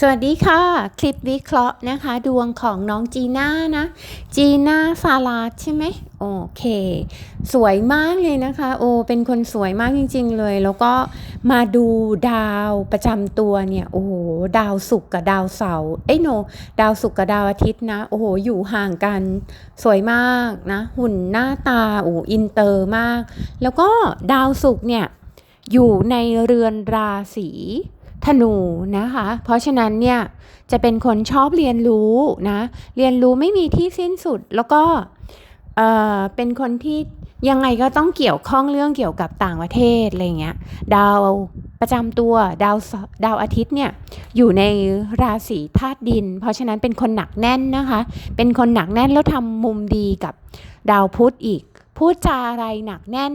สวัสดีค่ะ คลิปวิเคราะห์นะคะ ดวงของน้องจีน่านะ จีน่าฟาลาดใช่ไหมโอเค สวยมากเลยนะคะ โอ เป็นคนสวยมากจริง ๆ เลย แล้วก็มาดูดาวประจำตัวเนี่ย โอ้โห ดาวศุกร์กับดาวเสาร์เอ้โน ดาวศุกร์กับดาวอาทิตย์นะ โอ้โห อยู่ห่างกัน สวยมากนะ หุ่นหน้าตา โอ้อินเตอร์มาก แล้วก็ดาวศุกร์เนี่ย อยู่ในเรือนราศี ธนูนะคะ เพราะฉะนั้นเนี่ยจะเป็นคนชอบเรียนรู้นะ เรียนรู้ไม่มีที่สิ้นสุด แล้วก็เออเป็นคนที่ยังไงก็ต้องเกี่ยวข้องเรื่องเกี่ยวกับต่างประเทศอะไรเงี้ย ดาวประจำตัวดาวดาวอาทิตย์เนี่ยอยู่ในราศีธาตุดิน เพราะฉะนั้นเป็นคนหนักแน่นนะคะ เป็นคนหนักแน่นแล้วทำมุมดีกับดาวพุธอีก พูดจาอะไรหนักแน่น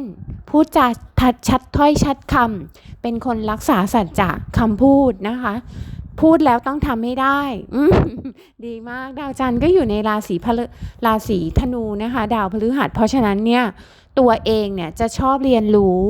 พูดจาชัดชัดถ้อยชัดคำเป็นคนรักษาสัจจะคำพูดนะคะ พูดแล้วต้องทำให้ได้ ดีมากดาวจันทร์ก็อยู่ในราศีพฤราศีธนูนะคะ ดาวพฤหัส เพราะฉะนั้นเนี่ยตัวเองเนี่ยจะชอบเรียนรู้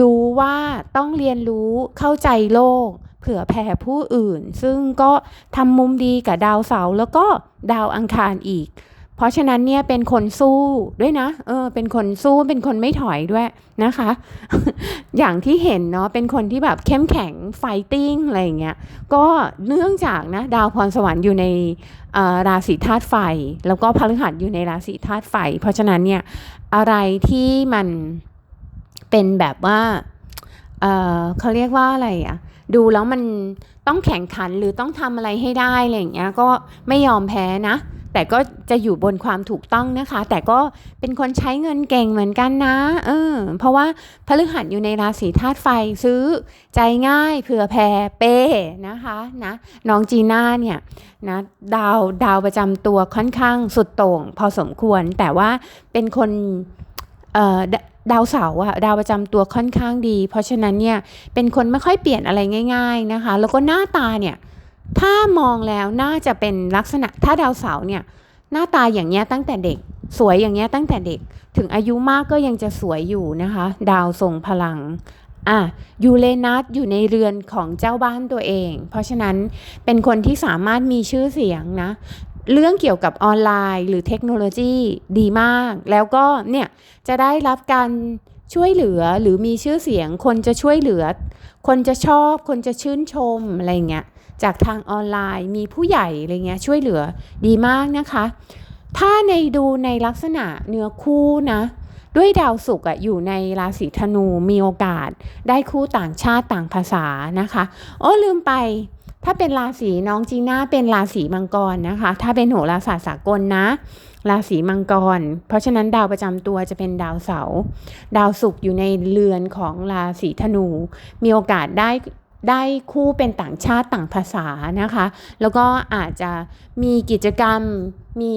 รู้ว่าต้องเรียนรู้เข้าใจโลกเผื่อแผ่ผู้อื่น ซึ่งก็ทำมุมดีกับดาวเสาร์แล้วก็ดาวอังคารอีก เพราะฉะนั้นเนี่ยเป็นคนสู้ด้วยนะ เออ เป็นคนสู้เป็นคนไม่ถอยด้วยนะคะ อย่างที่เห็นเนาะเป็นคนที่แบบเข้มแข็งไฟติ้งอะไรอย่างเงี้ย ก็เนื่องจากนะดาวพรสวรรค์อยู่ในราศีธาตุไฟ แล้วก็พฤหัสอยู่ในราศีธาตุไฟ เพราะฉะนั้นเนี่ยอะไรที่มันเป็นแบบว่าเออเขาเรียกว่าอะไรอะดูแล้วมันต้องแข่งขันหรือต้องทำอะไรให้ได้อะไรอย่างเงี้ยก็ไม่ยอมแพ้นะ แต่ก็จะอยู่บนความถูกต้องนะคะ แต่ก็เป็นคนใช้เงินเก่งเหมือนกันนะเออเพราะว่าพฤหัสอยู่ในราศีธาตุไฟซื้อใจง่ายเผื่อแผ่เป้นะคะนะน้องจีน่าเนี่ยนะดาวดาวประจำตัวค่อนข้างสุดโต่งพอสมควร แต่ว่าเป็นคนเอ่อดาวเสาร์อะดาวประจำตัวค่อนข้างดี เพราะฉะนั้นเนี่ยเป็นคนไม่ค่อยเปลี่ยนอะไรง่าย ๆนะคะ แล้วก็หน้าตาเนี่ย ถ้ามองแล้วน่าจะเป็นลักษณะถ้าดาวเสาร์เนี่ยหน้าตาอย่างเงี้ยตั้งแต่เด็ก สวยอย่างเงี้ยตั้งแต่เด็ก ถึงอายุมากก็ยังจะสวยอยู่นะคะ ดาวทรงพลังอะยูเรนัสอยู่ในเรือนของเจ้าบ้านตัวเอง เพราะฉะนั้นเป็นคนที่สามารถมีชื่อเสียงนะ เรื่องเกี่ยวกับออนไลน์หรือเทคโนโลยีดีมาก แล้วก็เนี่ยจะได้รับการช่วยเหลือหรือมีชื่อเสียง คนจะช่วยเหลือ คนจะชอบ คนจะชื่นชมอะไรเงี้ย จากทางออนไลน์ มีผู้ใหญ่อะไรเงี้ยช่วยเหลือดีมากนะคะ ถ้าในดูในลักษณะเนื้อคู่นะ ด้วยดาวศุกร์อยู่ในราศีธนูมีโอกาส ได้คู่ต่างชาติต่างภาษานะคะ โอ้ลืมไปถ้าเป็นราศีน้องจีน่าเป็นราศีมังกรนะคะ ถ้าเป็นโหราศาสตร์สากลนะ ราศีมังกร เพราะฉะนั้นดาวประจำตัวจะเป็นดาวเสาร์ดาวศุกร์อยู่ในเรือนของราศีธนู มีโอกาสได้ ได้คู่เป็นต่างชาติต่างภาษานะคะ แล้วก็อาจจะมีกิจกรรมมี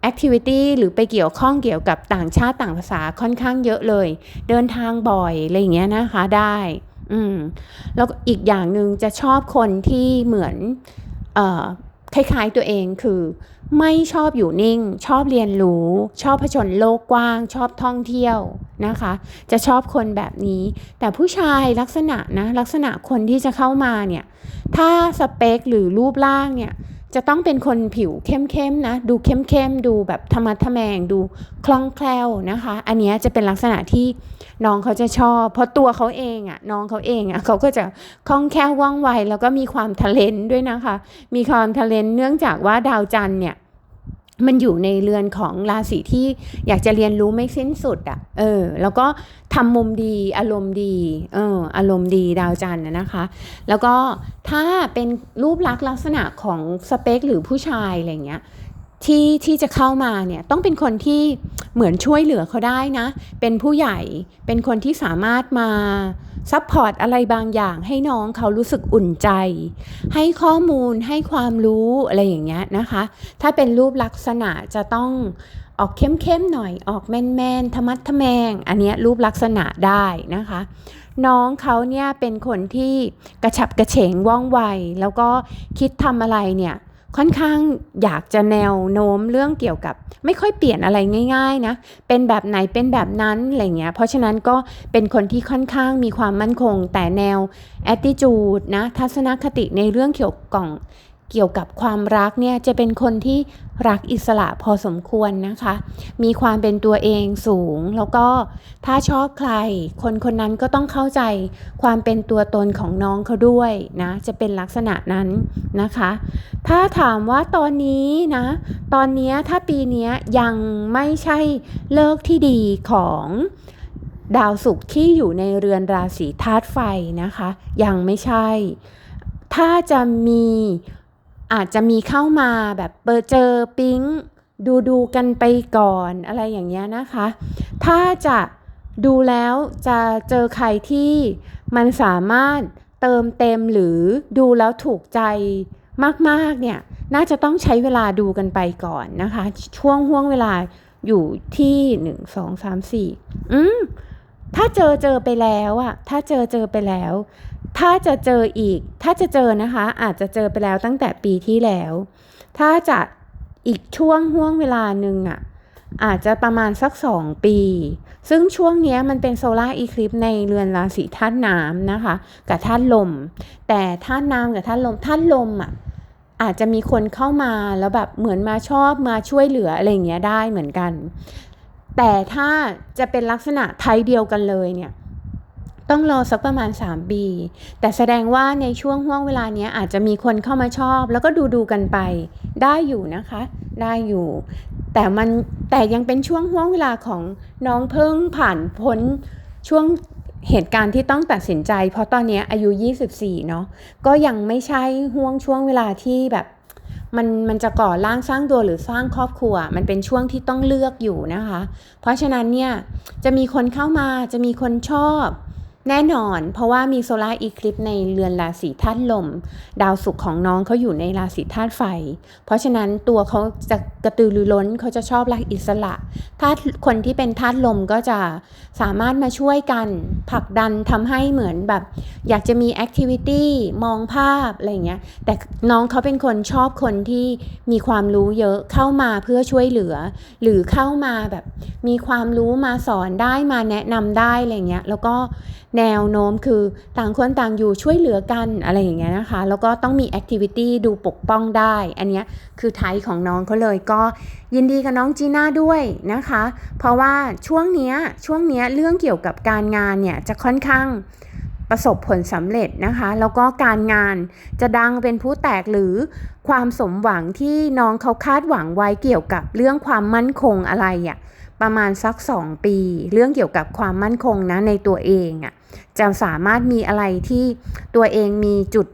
แอคทิวิตี้หรือไปเกี่ยวข้องเกี่ยวกับต่างชาติต่างภาษาค่อนข้างเยอะเลย เดินทางบ่อยอะไรอย่างเงี้ยนะคะได้อืมแล้วอีกอย่างหนึ่งจะชอบคนที่เหมือนเอ่อ คล้ายๆตัวเองคือ ไม่ชอบอยู่นิ่ง ชอบเรียนรู้ ชอบผจญโลกกว้าง ชอบท่องเที่ยวนะคะ จะชอบคนแบบนี้ แต่ผู้ชายลักษณะนะลักษณะคนที่จะเข้ามาเนี่ยถ้าสเปคหรือรูปร่างเนี่ย จะต้องเป็นคนผิวเข้มๆนะ ดูเข้มๆ ดูแบบธรรมะทแมง ดูคล่องแคล่วนะคะ อันนี้จะเป็นลักษณะที่น้องเขาจะชอบ เพราะตัวเขาเองอะ่ะน้องเขาเองอะ่ะเขาก็จะคล่องแคล่วว่องไว แล้วก็มีความทะเลนด้วยนะคะ มีความทะเลนเนื่องจากว่าดาวจันทร์เนี่ย มันอยู่ในเรือนของราศีที่อยากจะเรียนรู้ไม่สิ้นสุดอะ่ะ เออ แล้วก็ทำมุมดี อารมณ์ดี เออ อารมณ์ดีดาวจันทร์นะคะ แล้วก็ถ้าเป็นรูปลักษณ์ลักษณะของสเปคหรือผู้ชายอะไรเงี้ย ที่ที่จะเข้ามาเนี่ยต้องเป็นคนที่เหมือนช่วยเหลือเขาได้นะ เป็นผู้ใหญ่เป็นคนที่สามารถมาซัพพอร์ตอะไรบางอย่างให้น้องเขารู้สึกอุ่นใจ ให้ข้อมูลให้ความรู้อะไรอย่างเงี้ยนะคะ ถ้าเป็นรูปลักษณะจะต้องออกเข้มๆหน่อยออกแมนๆธรรมัดทแมง อันนี้รูปลักษณะได้นะคะ น้องเขาเนี่ยเป็นคนที่กระฉับกระเฉงว่องไว แล้วก็คิดทำอะไรเนี่ย ค่อนข้างอยากจะแนวโน้มเรื่องเกี่ยวกับ ไม่ค่อยเปลี่ยนอะไรง่ายๆนะเป็นแบบไหนเป็นแบบนั้นอะไรเงี้ยเพราะฉะนั้นก็เป็นคนที่ค่อนข้างมีความมั่นคง แต่แนว attitude นะทัศนคติในเรื่องเกี่ยวกับ เกี่ยวกับความรักเนี่ยจะเป็นคนที่รักอิสระพอสมควรนะคะ มีความเป็นตัวเองสูง แล้วก็ถ้าชอบใคร คนคนนั้นก็ต้องเข้าใจความเป็นตัวตนของน้องเขาด้วยนะจะเป็นลักษณะนั้นนะคะ ถ้าถามว่าตอนนี้นะตอนนี้ถ้าปีนี้ยังไม่ใช่เลิกที่ดีของดาวศุกร์ที่อยู่ในเรือนราศีธาตุไฟนะคะ ยังไม่ใช่ ถ้าจะมี อาจจะมีเข้ามาแบบเบอร์เจอปิ๊งดูดูกันไปก่อนอะไรอย่างเงี้ยนะคะ ถ้าจะดูแล้วจะเจอใครที่มันสามารถเติมเต็มหรือดูแล้วถูกใจมากๆเนี่ยน่าจะต้องใช้เวลาดูกันไปก่อนนะคะ ช่วงห่วงเวลาอยู่ที่หนึ่งสองสามสี่อืมถ้าเจอเจอไปแล้วอะถ้าเจอเจอไปแล้ว ถ้าจะเจออีก ถ้าจะเจอนะคะ อาจจะเจอไปแล้วตั้งแต่ปีที่แล้ว ถ้าจะอีกช่วงห่วงเวลาหนึ่งอะอาจจะประมาณสักสองปี ซึ่งช่วงนี้มันเป็นโซลาร์อีคลิปในเรือนราศีธาตุน้ำนะคะ กับธาตุลม แต่ธาตุน้ำกับธาตุลมธาตุลมอะอาจจะมีคนเข้ามาแล้วแบบเหมือนมาชอบมาช่วยเหลืออะไรอย่างเงี้ยได้เหมือนกัน แต่ถ้าจะเป็นลักษณะไทยเดียวกันเลยเนี่ย ต้องรอสักประมาณ 3 ปี แต่แสดงว่าในช่วงห่วงเวลาเนี้ยอาจจะมีคนเข้ามาชอบ แล้วก็ดูดูกันไป ได้อยู่นะคะ ได้อยู่ แต่มันแต่ยังเป็นช่วงห่วงเวลาของน้องเพิ่งผ่านพ้นช่วงเหตุการณ์ที่ต้องตัดสินใจ เพราะตอนนี้อายุ 24 เนาะก็ยังไม่ใช่ห่วงช่วงเวลาที่แบบมันมันจะก่อร่างสร้างตัวหรือสร้างครอบครัว มันเป็นช่วงที่ต้องเลือกอยู่นะคะ เพราะฉะนั้นเนี่ยจะมีคนเข้ามาจะมีคนชอบ แน่นอนเพราะว่ามีโซลาร์อีคลิปในเรือนราศีธาตุลม ดาวศุกร์ของน้องเขาอยู่ในราศีธาตุไฟ เพราะฉะนั้นตัวเขาจะกระตือรือร้นเขาจะชอบรักอิสระธาตุคนที่เป็นธาตุลมก็จะสามารถมาช่วยกันผลักดันทำให้เหมือนแบบ อยากจะมีแอคทิวิตี้มองภาพอะไรอย่างเงี้ยแต่น้องเขาเป็นคนชอบคนที่มีความรู้เยอะเข้ามาเพื่อช่วยเหลือ หรือเข้ามาแบบมีความรู้มาสอนได้มาแนะนำได้อะไรเงี้ยแล้วก็แนวโน้มคือต่างคนต่างอยู่ช่วยเหลือกันอะไรอย่างเงี้ยนะคะ แล้วก็ต้องมีแอคทิวิตี้ดูปกป้องได้ อันเนี้ยคือไทป์ของน้องเขาเลยก็ยินดีกับน้องจีน่าด้วยนะคะ เพราะว่าช่วงเนี้ยช่วงเนี้ยเรื่องเกี่ยวกับการงานเนี่ยจะค่อนข้างประสบผลสำเร็จนะคะ แล้วก็การงานจะดังเป็นผู้แตกหรือความสมหวังที่น้องเขาคาดหวังไว้เกี่ยวกับเรื่องความมั่นคงอะไรอะ่ะ ประมาณสัก 2 ปี เรื่องเกี่ยวกับความมั่นคงนะในตัวเองอะ่ะจะสามารถมีอะไรที่ตัวเองมีจุด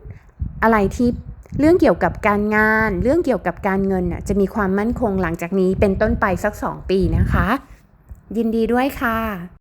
อะไรที่เรื่องเกี่ยวกับการงาน เรื่องเกี่ยวกับการเงินน่ะจะมีความมั่นคงหลังจากนี้เป็นต้นไปสัก 2 ปีนะคะ ยินดีด้วยค่ะ